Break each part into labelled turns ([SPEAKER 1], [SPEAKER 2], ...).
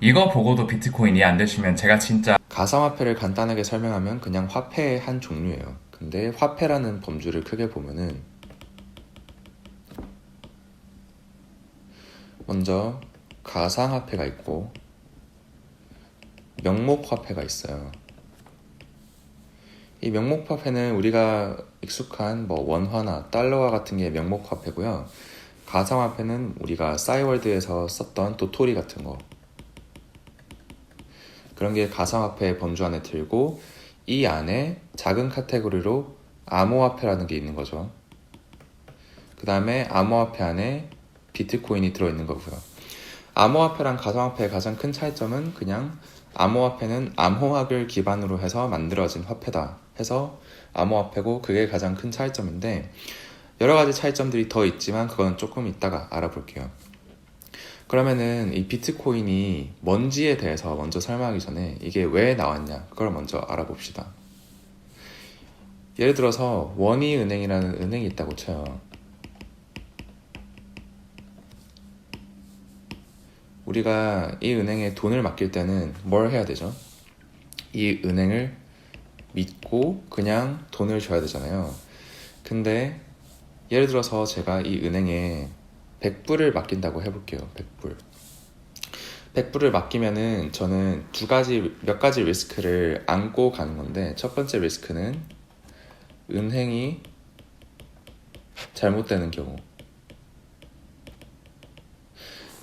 [SPEAKER 1] 이거 보고도 비트코인 이해 안 되시면 제가 진짜
[SPEAKER 2] 가상화폐를 간단하게 설명하면 그냥 화폐의 한 종류예요. 근데 화폐라는 범주를 크게 보면은 먼저 가상화폐가 있고 명목화폐가 있어요. 이 명목화폐는 우리가 익숙한 뭐 원화나 달러와 같은 게 명목화폐고요. 가상화폐는 우리가 싸이월드에서 썼던 도토리 같은 거 그런 게 가상화폐의 범주 안에 들고 이 안에 작은 카테고리로 암호화폐라는 게 있는 거죠. 그 다음에 암호화폐 안에 비트코인이 들어있는 거고요. 암호화폐랑 가상화폐의 가장 큰 차이점은 그냥 암호화폐는 암호학을 기반으로 해서 만들어진 화폐다 해서 암호화폐고 그게 가장 큰 차이점인데 여러 가지 차이점들이 더 있지만 그건 조금 이따가 알아볼게요. 그러면은 이 비트코인이 뭔지에 대해서 먼저 설명하기 전에 이게 왜 나왔냐 그걸 먼저 알아봅시다. 예를 들어서 원희은행이라는 은행이 있다고 쳐요. 우리가 이 은행에 돈을 맡길 때는 뭘 해야 되죠? 이 은행을 믿고 그냥 돈을 줘야 되잖아요. 근데 예를 들어서 제가 이 은행에 100불을 맡긴다고 해볼게요. 100불. 100불을 맡기면은 저는 두 가지, 몇 가지 리스크를 안고 가는 건데, 첫 번째 리스크는 은행이 잘못되는 경우.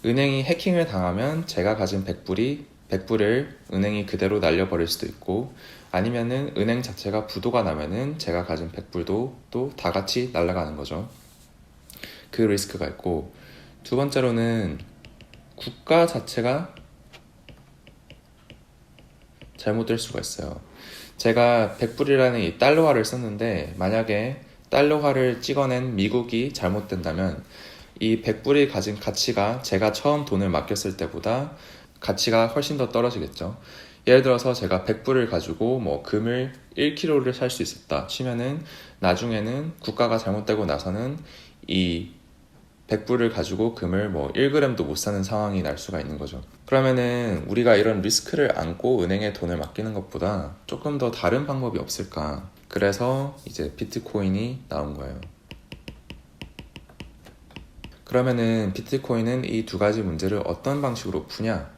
[SPEAKER 2] 은행이 해킹을 당하면 제가 가진 100불이 100불을 은행이 그대로 날려버릴 수도 있고 아니면은 은행 자체가 부도가 나면은 제가 가진 100불도 또 다 같이 날아가는 거죠. 그 리스크가 있고 두 번째로는 국가 자체가 잘못될 수가 있어요. 제가 100불이라는 이 달러화를 썼는데 만약에 달러화를 찍어낸 미국이 잘못된다면 이 100불이 가진 가치가 제가 처음 돈을 맡겼을 때보다 가치가 훨씬 더 떨어지겠죠. 예를 들어서 제가 100불을 가지고 뭐 금을 1kg를 살 수 있었다 치면은 나중에는 국가가 잘못되고 나서는 이 100불을 가지고 금을 뭐 1g도 못 사는 상황이 날 수가 있는 거죠. 그러면은 우리가 이런 리스크를 안고 은행에 돈을 맡기는 것보다 조금 더 다른 방법이 없을까? 그래서 이제 비트코인이 나온 거예요. 그러면은 비트코인은 이 두 가지 문제를 어떤 방식으로 푸냐?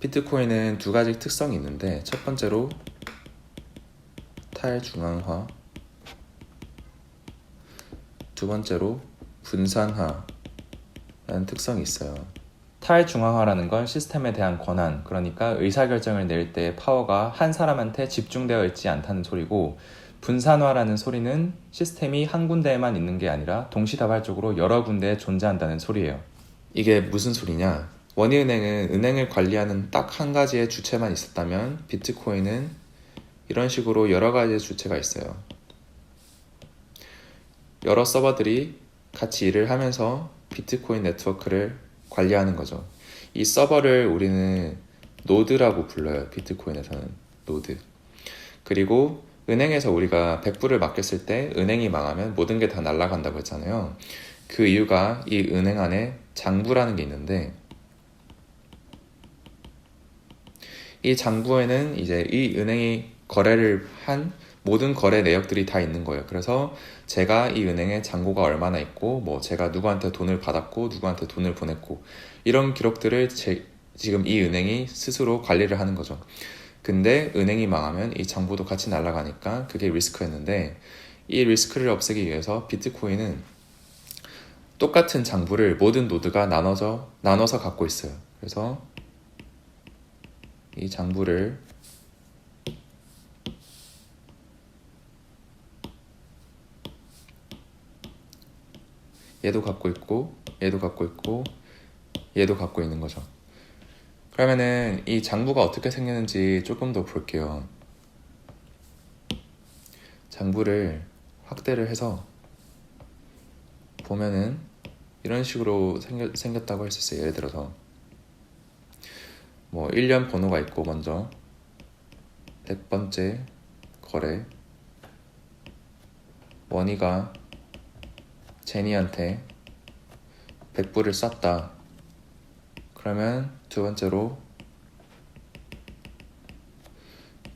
[SPEAKER 2] 비트코인은 두 가지 특성이 있는데 첫 번째로 탈중앙화 두 번째로 분산화 라는 특성이 있어요.
[SPEAKER 1] 탈중앙화라는 건 시스템에 대한 권한, 그러니까 의사결정을 내릴 때 파워가 한 사람한테 집중되어 있지 않다는 소리고, 분산화라는 소리는 시스템이 한 군데에만 있는 게 아니라 동시다발적으로 여러 군데에 존재한다는 소리예요.
[SPEAKER 2] 이게 무슨 소리냐? 원희은행은 은행을 관리하는 딱 한 가지의 주체만 있었다면 비트코인은 이런 식으로 여러 가지의 주체가 있어요. 여러 서버들이 같이 일을 하면서 비트코인 네트워크를 관리하는 거죠. 이 서버를 우리는 노드라고 불러요. 비트코인에서는 노드. 그리고 은행에서 우리가 100불을 맡겼을 때 은행이 망하면 모든 게 다 날아간다고 했잖아요. 그 이유가 이 은행 안에 장부라는 게 있는데 이 장부에는 이제 이 은행이 거래를 한 모든 거래 내역들이 다 있는 거예요. 그래서 제가 이 은행에 잔고가 얼마나 있고, 뭐 제가 누구한테 돈을 받았고, 누구한테 돈을 보냈고, 이런 기록들을 제, 지금 이 은행이 스스로 관리를 하는 거죠. 근데 은행이 망하면 이 장부도 같이 날아가니까 그게 리스크였는데, 이 리스크를 없애기 위해서 비트코인은 똑같은 장부를 모든 노드가 나눠서, 나눠서 갖고 있어요. 그래서 이 장부를 얘도 갖고 있고 얘도 갖고 있고 얘도 갖고 있는 거죠. 그러면은 이 장부가 어떻게 생겼는지 조금 더 볼게요. 장부를 확대를 해서 보면은 이런 식으로 생겼, 생겼다고 할 수 있어요. 예를 들어서 뭐 1년 번호가 있고 먼저 100번째 거래 원희가 제니한테 100불을 쌌다. 그러면 두 번째로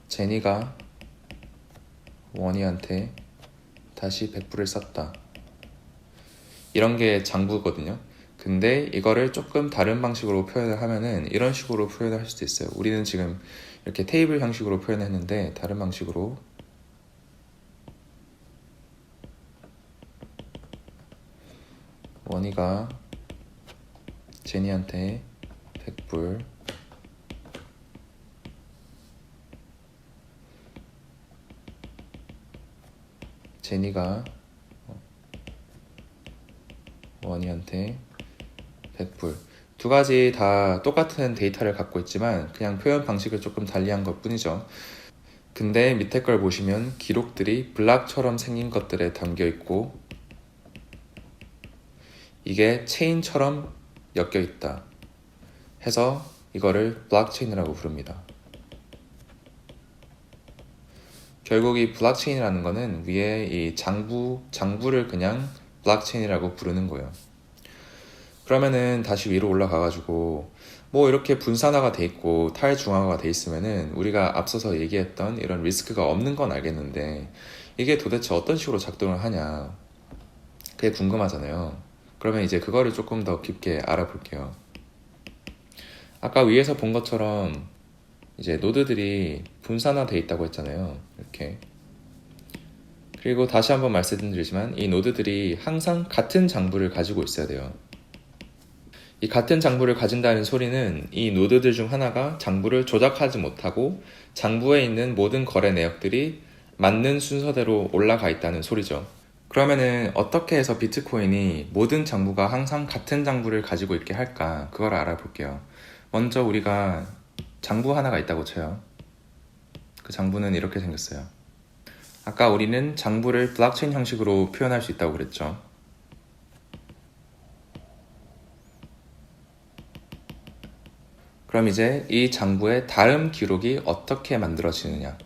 [SPEAKER 2] 제니가 원희한테 다시 100불을 쌌다. 이런 게 장부거든요. 근데 이거를 조금 다른 방식으로 표현을 하면은 이런 식으로 표현을 할 수도 있어요. 우리는 지금 이렇게 테이블 형식으로 표현했는데 다른 방식으로 원희가 제니한테 100불 제니가 원희한테 100불 두 가지 다 똑같은 데이터를 갖고 있지만 그냥 표현 방식을 조금 달리한 것 뿐이죠. 근데 밑에 걸 보시면 기록들이 블락처럼 생긴 것들에 담겨 있고 이게 체인처럼 엮여 있다 해서 이거를 블록체인이라고 부릅니다. 결국 이 블록체인이라는 거는 위에 이 장부 장부를 그냥 블록체인이라고 부르는 거예요. 그러면은 다시 위로 올라가 가지고 뭐 이렇게 분산화가 돼 있고 탈중앙화가 돼 있으면은 우리가 앞서서 얘기했던 이런 리스크가 없는 건 알겠는데 이게 도대체 어떤 식으로 작동을 하냐 그게 궁금하잖아요. 그러면 이제 그거를 조금 더 깊게 알아볼게요. 아까 위에서 본 것처럼 이제 노드들이 분산화돼 있다고 했잖아요. 이렇게. 그리고 다시 한번 말씀드리지만 이 노드들이 항상 같은 장부를 가지고 있어야 돼요. 이 같은 장부를 가진다는 소리는 이 노드들 중 하나가 장부를 조작하지 못하고 장부에 있는 모든 거래 내역들이 맞는 순서대로 올라가 있다는 소리죠. 그러면은 어떻게 해서 비트코인이 모든 장부가 항상 같은 장부를 가지고 있게 할까? 그걸 알아볼게요. 먼저 우리가 장부 하나가 있다고 쳐요. 그 장부는 이렇게 생겼어요. 아까 우리는 장부를 블록체인 형식으로 표현할 수 있다고 그랬죠. 그럼 이제 이 장부의 다음 기록이 어떻게 만들어지느냐?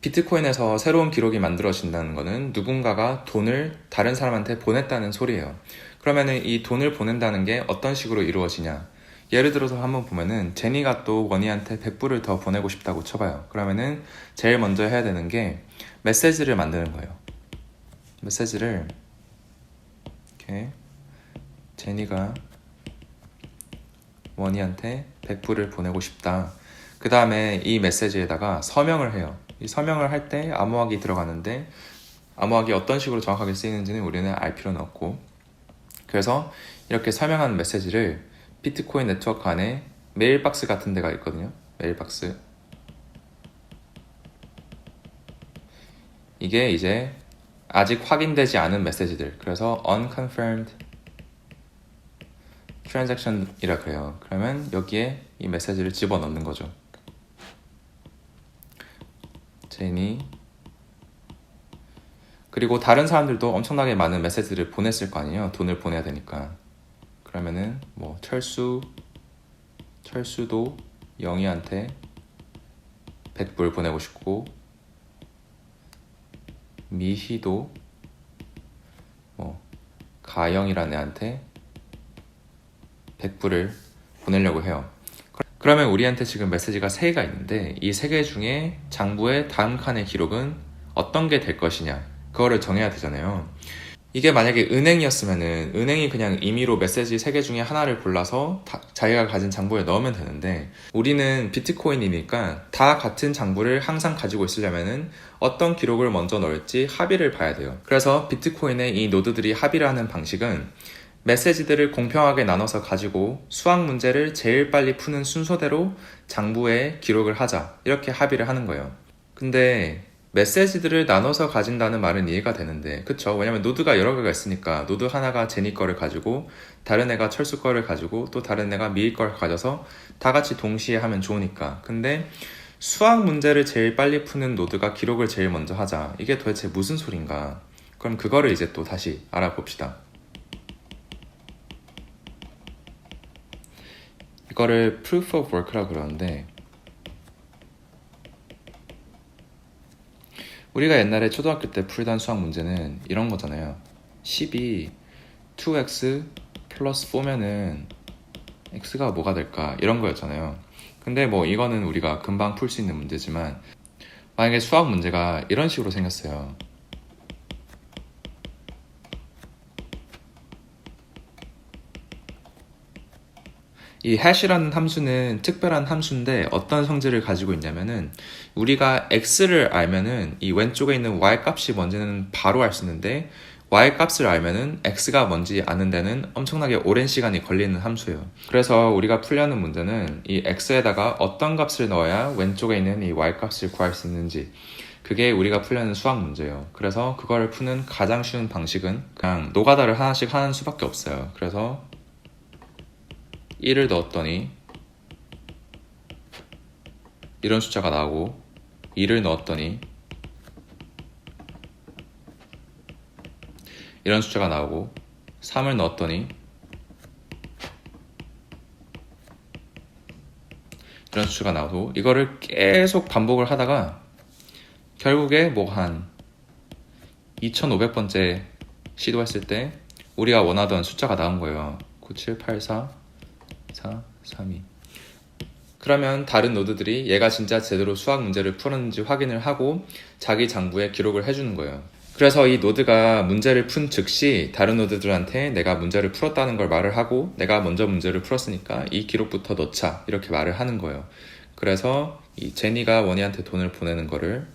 [SPEAKER 2] 비트코인에서 새로운 기록이 만들어진다는 것은 누군가가 돈을 다른 사람한테 보냈다는 소리예요. 그러면은 이 돈을 보낸다는 게 어떤 식으로 이루어지냐? 예를 들어서 한번 보면은 제니가 또 원희한테 100불을 더 보내고 싶다고 쳐봐요. 그러면은 제일 먼저 해야 되는 게 메시지를 만드는 거예요. 메시지를 이렇게 제니가 원희한테 100불을 보내고 싶다. 그 다음에 이 메시지에다가 서명을 해요. 이 서명을 할 때 암호학이 들어가는데 암호학이 어떤 식으로 정확하게 쓰이는지는 우리는 알 필요는 없고 그래서 이렇게 서명한 메시지를 비트코인 네트워크 안에 메일박스 같은 데가 있거든요. 메일박스 이게 이제 아직 확인되지 않은 메시지들 그래서 unconfirmed transaction이라 그래요. 그러면 여기에 이 메시지를 집어넣는 거죠. 제니 그리고 다른 사람들도 엄청나게 많은 메시지를 보냈을 거 아니에요. 돈을 보내야 되니까. 그러면은 뭐 철수 철수도 영희한테 100불 보내고 싶고 미희도 뭐 가영이라는 애한테 100불을 보내려고 해요. 그러면 우리한테 지금 메시지가 3개가 있는데 이 3개 중에 장부의 다음 칸의 기록은 어떤 게 될 것이냐 그거를 정해야 되잖아요. 이게 만약에 은행이었으면은 은행이 그냥 임의로 메시지 3개 중에 하나를 골라서 다- 자기가 가진 장부에 넣으면 되는데 우리는 비트코인이니까 다 같은 장부를 항상 가지고 있으려면은 어떤 기록을 먼저 넣을지 합의를 봐야 돼요. 그래서 비트코인의 이 노드들이 합의를 하는 방식은 메시지들을 공평하게 나눠서 가지고 수학 문제를 제일 빨리 푸는 순서대로 장부에 기록을 하자. 이렇게 합의를 하는 거예요. 근데 메시지들을 나눠서 가진다는 말은 이해가 되는데 그쵸? 왜냐면 노드가 여러 개가 있으니까 노드 하나가 제니 거를 가지고 다른 애가 철수 거를 가지고 또 다른 애가 미희 거를 가져서 다 같이 동시에 하면 좋으니까. 근데 수학 문제를 제일 빨리 푸는 노드가 기록을 제일 먼저 하자. 이게 도대체 무슨 소린가? 그럼 그거를 이제 또 다시 알아봅시다 이거를 proof of work라 그러는데 우리가 옛날에 초등학교 때 풀던 수학 문제는 이런 거잖아요. 10이 2x 플러스 4면은 x가 뭐가 될까 이런 거였잖아요. 근데 뭐 이거는 우리가 금방 풀 수 있는 문제지만 만약에 수학 문제가 이런 식으로 생겼어요. 이 hash라는 함수는 특별한 함수인데 어떤 성질을 가지고 있냐면은 우리가 x를 알면은 이 왼쪽에 있는 y 값이 뭔지는 바로 알 수 있는데 y 값을 알면은 x가 뭔지 아는 데는 엄청나게 오랜 시간이 걸리는 함수예요. 그래서 우리가 풀려는 문제는 이 x에다가 어떤 값을 넣어야 왼쪽에 있는 이 y 값을 구할 수 있는지 그게 우리가 풀려는 수학 문제예요. 그래서 그거를 푸는 가장 쉬운 방식은 그냥 노가다를 하나씩 하는 수밖에 없어요. 그래서 1을 넣었더니 이런 숫자가 나오고 2를 넣었더니 이런 숫자가 나오고 3을 넣었더니 이런 숫자가 나오고 이거를 계속 반복을 하다가 결국에 뭐 한 2500번째 시도했을 때 우리가 원하던 숫자가 나온 거예요. 9784 4, 3, 2. 그러면 다른 노드들이 얘가 진짜 제대로 수학 문제를 풀었는지 확인을 하고 자기 장부에 기록을 해주는 거예요. 그래서 이 노드가 문제를 푼 즉시 다른 노드들한테 내가 문제를 풀었다는 걸 말을 하고 내가 먼저 문제를 풀었으니까 이 기록부터 넣자 이렇게 말을 하는 거예요. 그래서 이 제니가 원희한테 돈을 보내는 거를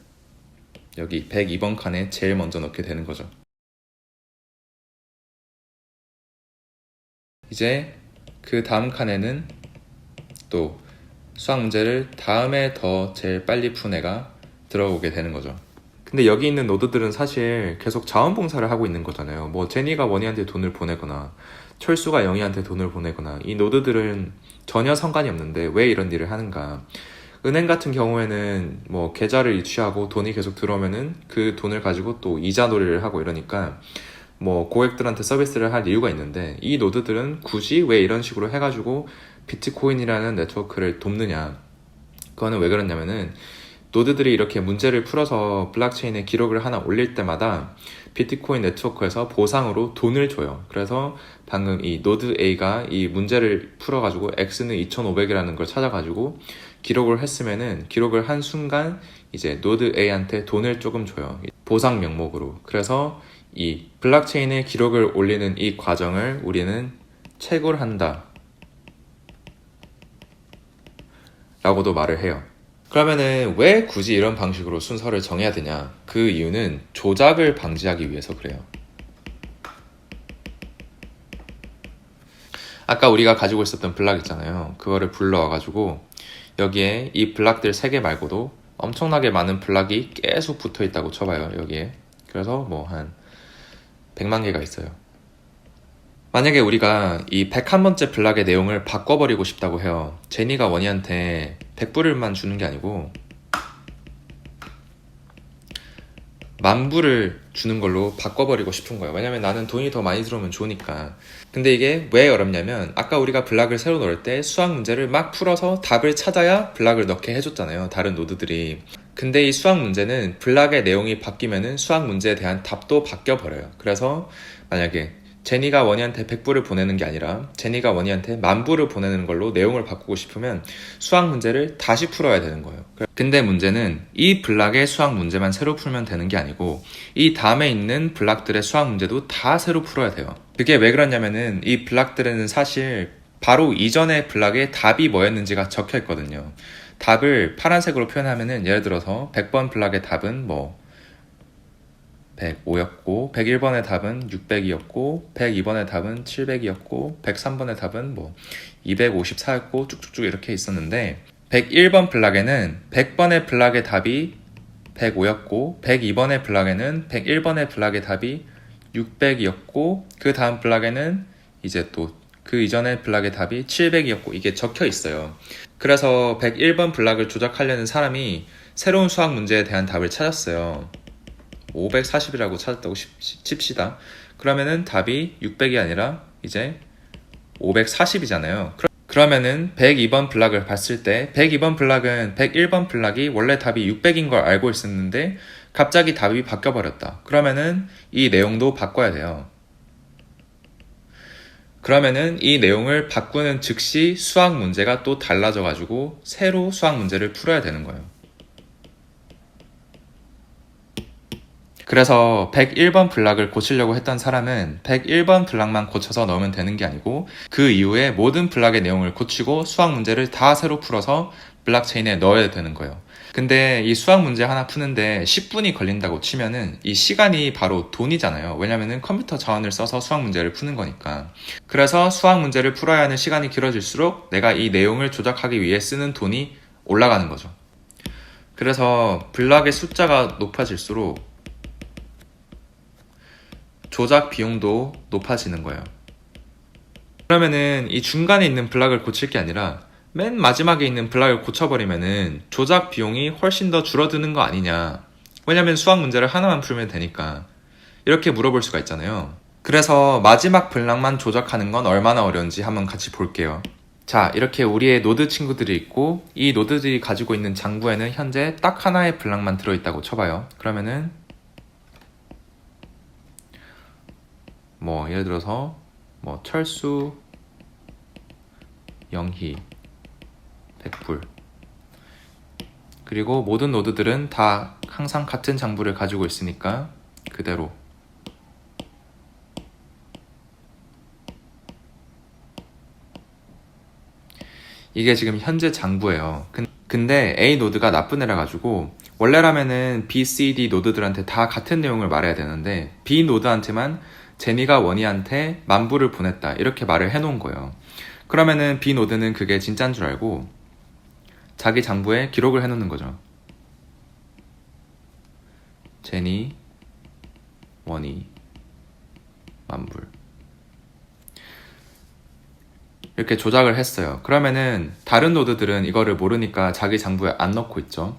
[SPEAKER 2] 여기 102번 칸에 제일 먼저 넣게 되는 거죠. 이제 그 다음 칸에는 또 수학 문제를 다음에 더 제일 빨리 푼 애가 들어오게 되는 거죠. 근데 여기 있는 노드들은 사실 계속 자원봉사를 하고 있는 거잖아요. 뭐 제니가 원희한테 돈을 보내거나 철수가 영희한테 돈을 보내거나 이 노드들은 전혀 상관이 없는데 왜 이런 일을 하는가? 은행 같은 경우에는 뭐 계좌를 이체하고 돈이 계속 들어오면은 그 돈을 가지고 또 이자 놀이를 하고 이러니까 뭐 고객들한테 서비스를 할 이유가 있는데 이 노드들은 굳이 왜 이런 식으로 해가지고 비트코인이라는 네트워크를 돕느냐 그거는 왜 그러냐면은 노드들이 이렇게 문제를 풀어서 블록체인에 기록을 하나 올릴 때마다 비트코인 네트워크에서 보상으로 돈을 줘요. 그래서 방금 이 노드 A가 이 문제를 풀어가지고 X는 2,500이라는 걸 찾아가지고 기록을 했으면은 기록을 한 순간 이제 노드 A한테 돈을 조금 줘요. 보상 명목으로. 그래서 이 블록체인에 기록을 올리는 이 과정을 우리는 채굴한다. 라고도 말을 해요. 그러면은 왜 굳이 이런 방식으로 순서를 정해야 되냐? 그 이유는 조작을 방지하기 위해서 그래요. 아까 우리가 가지고 있었던 블락 있잖아요. 그거를 불러와가지고 여기에 이 블락들 3개 말고도 엄청나게 많은 블락이 계속 붙어 있다고 쳐봐요. 여기에. 그래서 뭐 한 100만 개가 있어요. 만약에 우리가 이 101번째 블락의 내용을 바꿔버리고 싶다고 해요. 제니가 원희한테 100불을만 주는 게 아니고 만불을 주는 걸로 바꿔버리고 싶은 거예요. 왜냐면 나는 돈이 더 많이 들어오면 좋으니까. 근데 이게 왜 어렵냐면 아까 우리가 블락을 새로 넣을 때 수학 문제를 막 풀어서 답을 찾아야 블락을 넣게 해줬잖아요. 다른 노드들이. 근데 이 수학 문제는 블락의 내용이 바뀌면은 수학 문제에 대한 답도 바뀌어 버려요. 그래서 만약에 제니가 원희한테 100불을 보내는 게 아니라 제니가 원희한테 만불을 보내는 걸로 내용을 바꾸고 싶으면 수학 문제를 다시 풀어야 되는 거예요. 근데 문제는 이 블락의 수학 문제만 새로 풀면 되는 게 아니고 이 다음에 있는 블락들의 수학 문제도 다 새로 풀어야 돼요. 그게 왜 그러냐면은 이 블락들에는 사실 바로 이전의 블락에 답이 뭐였는지가 적혀 있거든요. 답을 파란색으로 표현하면은 예를 들어서 100번 블락의 답은 뭐 105였고 101번의 답은 600이었고 102번의 답은 700이었고 103번의 답은 뭐 254였고 쭉쭉쭉 이렇게 있었는데 101번 블락에는 100번의 블락의 답이 105였고 102번의 블락에는 101번의 블락의 답이 600이었고 그 다음 블락에는 이제 또 그 이전의 블락의 답이 700이었고 이게 적혀 있어요. 그래서 101번 블락을 조작하려는 사람이 새로운 수학 문제에 대한 답을 찾았어요. 540이라고 찾았다고 칩시다. 그러면은 답이 600이 아니라 이제 540이잖아요. 그러면은 102번 블락을 봤을 때 102번 블락은 101번 블락이 원래 답이 600인 걸 알고 있었는데 갑자기 답이 바뀌어 버렸다. 그러면은 이 내용도 바꿔야 돼요. 그러면은 이 내용을 바꾸는 즉시 수학 문제가 또 달라져 가지고 새로 수학 문제를 풀어야 되는 거예요. 그래서 101번 블락을 고치려고 했던 사람은 101번 블락만 고쳐서 넣으면 되는 게 아니고 그 이후에 모든 블락의 내용을 고치고 수학 문제를 다 새로 풀어서 블록체인에 넣어야 되는 거예요. 근데 이 수학 문제 하나 푸는데 10분이 걸린다고 치면은 이 시간이 바로 돈이잖아요. 왜냐면은 컴퓨터 자원을 써서 수학 문제를 푸는 거니까. 그래서 수학 문제를 풀어야 하는 시간이 길어질수록 내가 이 내용을 조작하기 위해 쓰는 돈이 올라가는 거죠. 그래서 블락의 숫자가 높아질수록 조작 비용도 높아지는 거예요. 그러면은 이 중간에 있는 블락을 고칠 게 아니라 맨 마지막에 있는 블락을 고쳐버리면은 조작 비용이 훨씬 더 줄어드는 거 아니냐. 왜냐면 수학 문제를 하나만 풀면 되니까. 이렇게 물어볼 수가 있잖아요. 그래서 마지막 블락만 조작하는 건 얼마나 어려운지 한번 같이 볼게요. 자, 이렇게 우리의 노드 친구들이 있고, 이 노드들이 가지고 있는 장부에는 현재 딱 하나의 블락만 들어있다고 쳐봐요. 그러면은, 뭐, 예를 들어서, 뭐, 철수, 영희, 100불. 그리고 모든 노드들은 다 항상 같은 장부를 가지고 있으니까 그대로. 이게 지금 현재 장부예요. 근- 근데 A 노드가 나쁜 애라 가지고 원래라면은 B, C, D 노드들한테 다 같은 내용을 말해야 되는데 B 노드한테만 제니가 원희한테 만부를 보냈다 이렇게 말을 해놓은 거예요. 그러면은 B 노드는 그게 진짜인 줄 알고 자기 장부에 기록을 해놓는 거죠. 제니, 원희, 만불. 이렇게 조작을 했어요. 그러면은 다른 노드들은 이거를 모르니까 자기 장부에 안 넣고 있죠.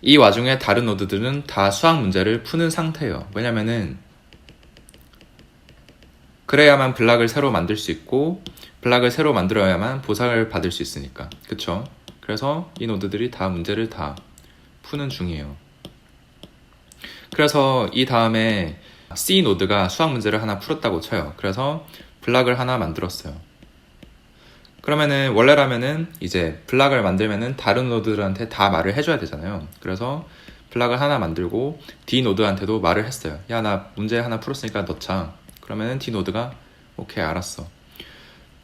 [SPEAKER 2] 이 와중에 다른 노드들은 다 수학 문제를 푸는 상태예요. 왜냐면은 그래야만 블락을 새로 만들 수 있고 블락을 새로 만들어야만 보상을 받을 수 있으니까. 그쵸? 그래서 이 노드들이 다 문제를 다 푸는 중이에요. 그래서 이 다음에 C 노드가 수학 문제를 하나 풀었다고 쳐요. 그래서 블락을 하나 만들었어요. 그러면은 원래라면은 이제 블락을 만들면은 다른 노드들한테 다 말을 해줘야 되잖아요. 그래서 블락을 하나 만들고 D 노드한테도 말을 했어요. 야 나 문제 하나 풀었으니까 넣자. 그러면은 D 노드가 오케이 알았어.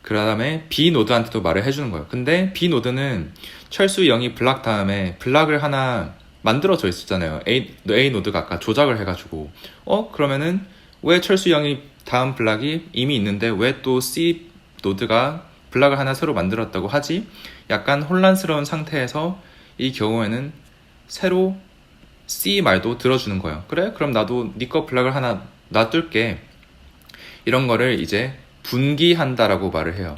[SPEAKER 2] 그 다음에 B 노드한테도 말을 해주는 거예요. 근데 B 노드는 철수 0이 블락 다음에 블락을 하나 만들어져 있었잖아요. A, A 노드가 아까 조작을 해가지고 어 그러면은 왜 철수 0이 다음 블락이 이미 있는데 왜 또 C 노드가 블락을 하나 새로 만들었다고 하지? 약간 혼란스러운 상태에서 이 경우에는 새로 C 말도 들어주는 거예요. 그래? 그럼 나도 네거 블락을 하나 놔둘게. 이런 거를 이제 분기한다라고 말을 해요.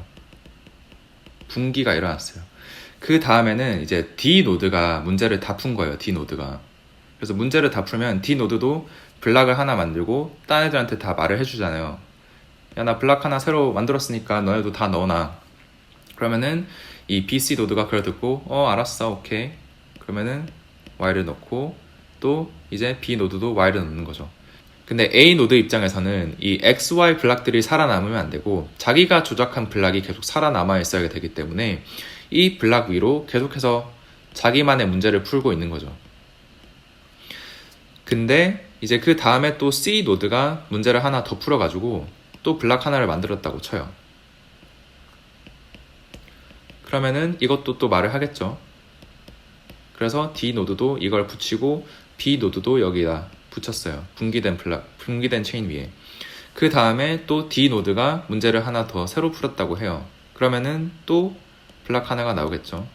[SPEAKER 2] 분기가 일어났어요. 그 다음에는 이제 D 노드가 문제를 다 푼 거예요. D 노드가. 그래서 문제를 다 풀면 D 노드도 블락을 하나 만들고 딴 애들한테 다 말을 해주잖아요. 야 나 블락 하나 새로 만들었으니까 너네도 다 넣어놔. 그러면은 이 BC 노드가 그걸 듣고 어 알았어 오케이. 그러면은 Y를 넣고 또 이제 B 노드도 Y를 넣는 거죠. 근데 A 노드 입장에서는 이 XY 블락들이 살아남으면 안 되고 자기가 조작한 블락이 계속 살아남아 있어야 되기 때문에 이 블락 위로 계속해서 자기만의 문제를 풀고 있는 거죠. 근데 이제 그 다음에 또 C 노드가 문제를 하나 더 풀어가지고 또 블락 하나를 만들었다고 쳐요. 그러면은 이것도 또 말을 하겠죠. 그래서 D 노드도 이걸 붙이고 B 노드도 여기다 붙였어요. 분기된 블락, 분기된 체인 위에. 그 다음에 또 D 노드가 문제를 하나 더 새로 풀었다고 해요. 그러면은 또 블락 하나가 나오겠죠.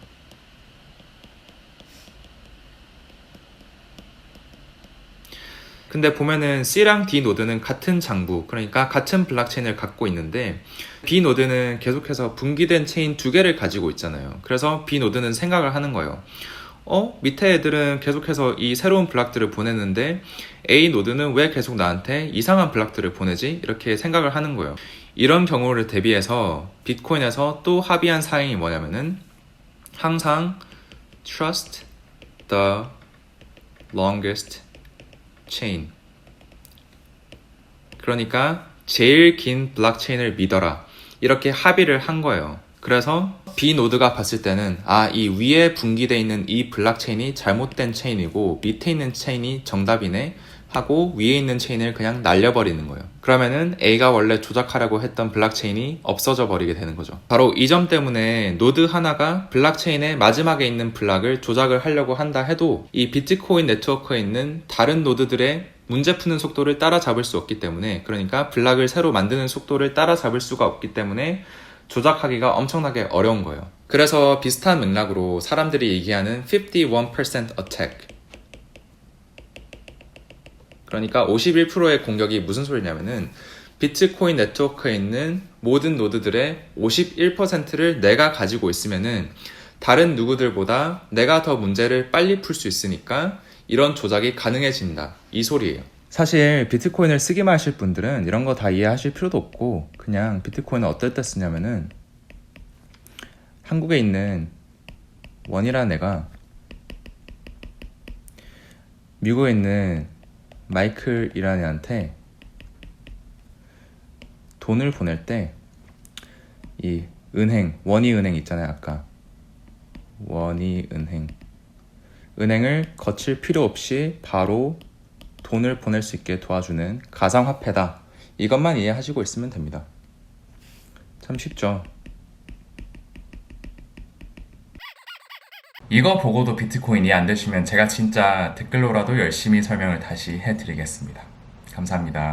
[SPEAKER 2] 근데 보면은 C랑 D 노드는 같은 장부, 그러니까 같은 블록체인을 갖고 있는데 B 노드는 계속해서 분기된 체인 두 개를 가지고 있잖아요. 그래서 B 노드는 생각을 하는 거예요. 어? 밑에 애들은 계속해서 이 새로운 블락들을 보내는데 A 노드는 왜 계속 나한테 이상한 블락들을 보내지? 이렇게 생각을 하는 거예요. 이런 경우를 대비해서 비트코인에서 또 합의한 사항이 뭐냐면은 항상 trust the longest chain. 그러니까 제일 긴 블록체인을 믿어라. 이렇게 합의를 한 거예요. 그래서 B 노드가 봤을 때는 아, 이 위에 분기돼 있는 이 블록체인이 잘못된 체인이고 밑에 있는 체인이 정답이네 하고 위에 있는 체인을 그냥 날려버리는 거예요. 그러면은 A가 원래 조작하려고 했던 블록체인이 없어져 버리게 되는 거죠. 바로 이 점 때문에 노드 하나가 블록체인의 마지막에 있는 블락을 조작을 하려고 한다 해도 이 비트코인 네트워크에 있는 다른 노드들의 문제 푸는 속도를 따라잡을 수 없기 때문에 그러니까 블락을 새로 만드는 속도를 따라잡을 수가 없기 때문에 조작하기가 엄청나게 어려운 거예요. 그래서 비슷한 맥락으로 사람들이 얘기하는 51% attack 그러니까 51%의 공격이 무슨 소리냐면은 비트코인 네트워크에 있는 모든 노드들의 51%를 내가 가지고 있으면은 다른 누구들보다 내가 더 문제를 빨리 풀 수 있으니까 이런 조작이 가능해진다. 이 소리예요.
[SPEAKER 1] 사실 비트코인을 쓰기만 하실 분들은 이런 거 다 이해하실 필요도 없고 그냥 비트코인을 어떨 때 쓰냐면은 한국에 있는 원이라는 애가 미국에 있는 마이클이라는 애한테 돈을 보낼 때 이 은행 원이 은행 있잖아요 아까. 원이 은행. 은행을 거칠 필요 없이 바로 돈을 보낼 수 있게 도와주는 가상화폐다. 이것만 이해하시고 있으면 됩니다. 참 쉽죠. 이거 보고도 비트코인 이해 안 되시면 제가 진짜 댓글로라도 열심히 설명을 다시 해드리겠습니다. 감사합니다.